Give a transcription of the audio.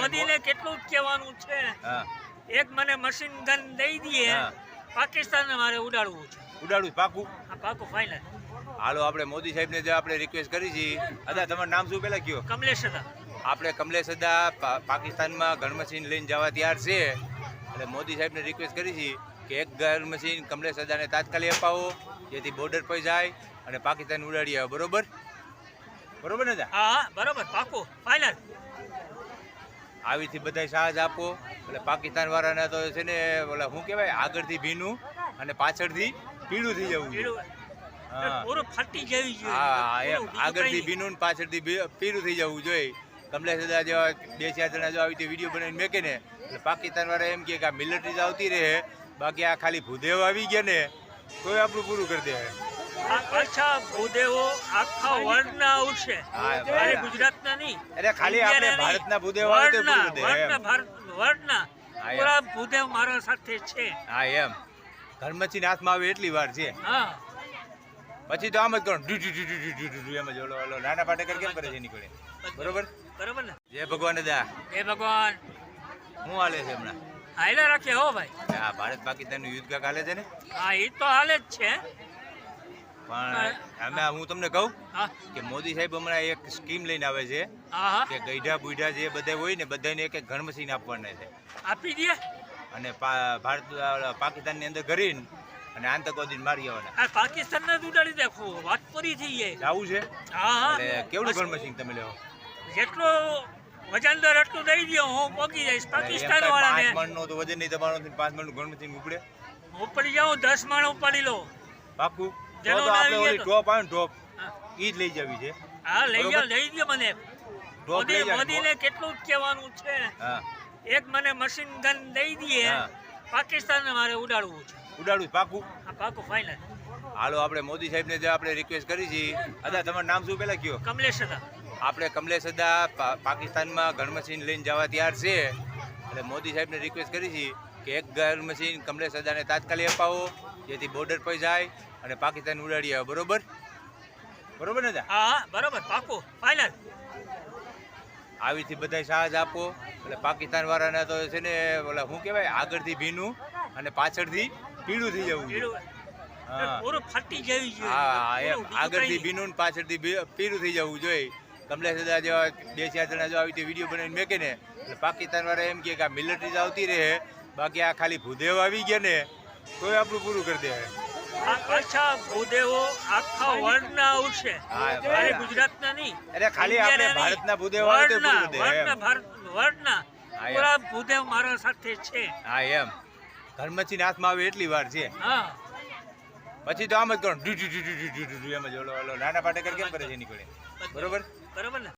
મોદીને કેટલું કહેવાનું છે. એક મને મશીન ગન દઈ દઈએ. પાકિસ્તાનને મારે ઉડાડવું છે. ઉડાડું છે પાકું? હા પાકું ફાઇનલ હાલો આપણે મોદી સાહેબને જે આપણે રિક્વેસ્ટ કરી છે અદા તમારું નામ શું પહેલાં કયો? કમલેશ હતા આપણે કમલેશ અદા પાકિસ્તાનમાં ગન મશીન લઈને જવા તૈયાર છે. એટલે મોદી સાહેબને રિક્વેસ્ટ કરી છે કે એક ગન મશીન કમલેશ અદાને તાત્કાલિક અપાવો જેથી બોર્ડર પર જાય અને પાકિસ્તાન ઉડાડી આવે. બરોબર? બરોબર ને હા હા બરોબર પાકું ફાઇનલ આવીથી બધા સાહસ આપો. એટલે પાકિસ્તાન વાળાને તો છે ને ઓલા શું કહેવાય આગળથી ભીનું અને પાછળથી પીળું થઈ જવું જોઈએ. હા. એમ. આગળથી ભીનું ને પાછળથી પીળું થઈ જવું જોઈએ. કમલેશ દાદા જેવા બે ચાર જણા જો આવી રીતે વીડિયો બનાવીને મેકે ને એટલે પાકિસ્તાનવાળા એમ કે આ મિલિટરી આવતી રહે. બાકી આ ખાલી ભૂદેવ આવી ગયા ને તોય આપણું પૂરું કરી દે. પાછા ભૂદેવો આખા વર્લ્ડના આવશે. હા, ગુજરાતના નહીં. અરે ખાલી આપણે ભારતના ભૂદેવ આવે તો વર્લ્ડના, પૂરું દે વર્લ્ડના, એમ. ભારત- વર્લ્ડના પૂરા ભૂદેવ મારા સાથે છે. હા એમ. ઘરમચીને હાથમાં આવે એટલી વાર છે. હા. પછી તો આમ જ કરો ડુ ડુ ડુ ડુ ડુ ડુ ડુ એમ જ ઓલો ઓલો નાના પાટેકર કેમ કરે છે નીકળે? બરોબર? બરોબર ને? જય ભગવાન દા જય ભગવાન. હું હાલે છે હમણાં? હાલે રાખે હો ભાઈ. આ ભારત પાકિસ્તાનનું યુદ્ધ કાંક હાલે છે ને? હા એ તો હાલે જ છે. પણ અમે હું તમને કહું કે મોદી સાહેબ હમણાં એક સ્કીમ લઈને આવે છે કે ગઈઢા બુઢા જે બધા હોય ને બધાને એક એક ઘર મશીન આપવાના છે. આપી દે. અને ભારત પાકિસ્તાનની અંદર કરીને અને આતંકવાદી મારી આવવાના. આ પાકિસ્તાન ને ઉડાડી દેખો વાત પૂરી થઈ જાય. જાવું છે? કેવડું ઘર મશીન તમે લેવો? જેટલો વજનદાર એટલું દઈ દો હું પહોંચી જઈશ. પાકિસ્તાન પાંચ મણ મણનું તો વજન નહીં તમારો પાંચ મણનું ઘર મશીન ઉપડે. ઉપડી જાઉં દસ મણ ઉપાડી લો. પાકું. તો તો આપણે ઓલી ટોપ આવે ને ટોપ ઈ જ લઈ જવી છે. હા લઈ જાઓ લઈ દો મને. મોદી મોદીને કેટલું કહેવાનું છે? એક મને મશીન ગન દઈ દઈએ હા. પાકિસ્તાનને મારે ઉડાડવું છે. ઉડાડું છે પાકું? આ પાકું ફાઇનલ હાલો આપણે મોદી સાહેબને જે આપણે રિક્વેસ્ટ કરી છે અદા તમારું નામ શું પહેલા કયો? કમલેશ હતા આપણે કમલેશ પા- પાકિસ્તાનમાં ઘર મશીન લઈને જવા તૈયાર છે. એટલે મોદી સાહેબને રિક્વેસ્ટ કરી છે કે એક ઘર મશીન કમલેશ અદાને તાત્કાલિક અપાવો જેથી બોર્ડર પર જાય અને પાકિસ્તાન ઉડાડી આવે. બરોબર? બરોબર ને દા હા બરોબર. પાકું. ફાઇનલ આવીથી બધા સાહસ આપો. એટલે પાકિસ્તાન વાળાને તો છે ને ઓલા શું કહેવાય આગળથી ભીનું અને પાછળથી પીળું થઈ જવું. પૂરું ફાટી જવી જોઈએ. હા એમ. આગળથી ભીનું પાછળથી પીળું થઈ જવું જોઈએ. કમલેશ દાદા જેવા બે ચાર જણા જો આવી રીતે વીડિયો બનાવીને મેકે ને એટલે પાકિસ્તાન વાળા એમ કે આ મિલિટરી આવતી રહે. બાકી આ ખાલી ભૂદેવ આવી ગયા ને તોય આપણું પૂરું કરી દે આ ભૂદેવો આખા વર્લ્ડના આવશે ખાલી ગુજરાતના નહીં અરે ખાલી આપણે. ભારતના ભૂદેવ આવે તો પૂરું દે વર્લ્ડના, ભારત વર્લ્ડના. પૂરા ભૂદેવ મારા સાથે છે હા એમ ઘરમચીને હાથમાં આવે એટલી વાર છે હા પછી તો આમ જ કરો એમ જ ઓલો ઓલો નાના પાટેકર કેમ કરે છે નીકળે બરોબર બરોબર ને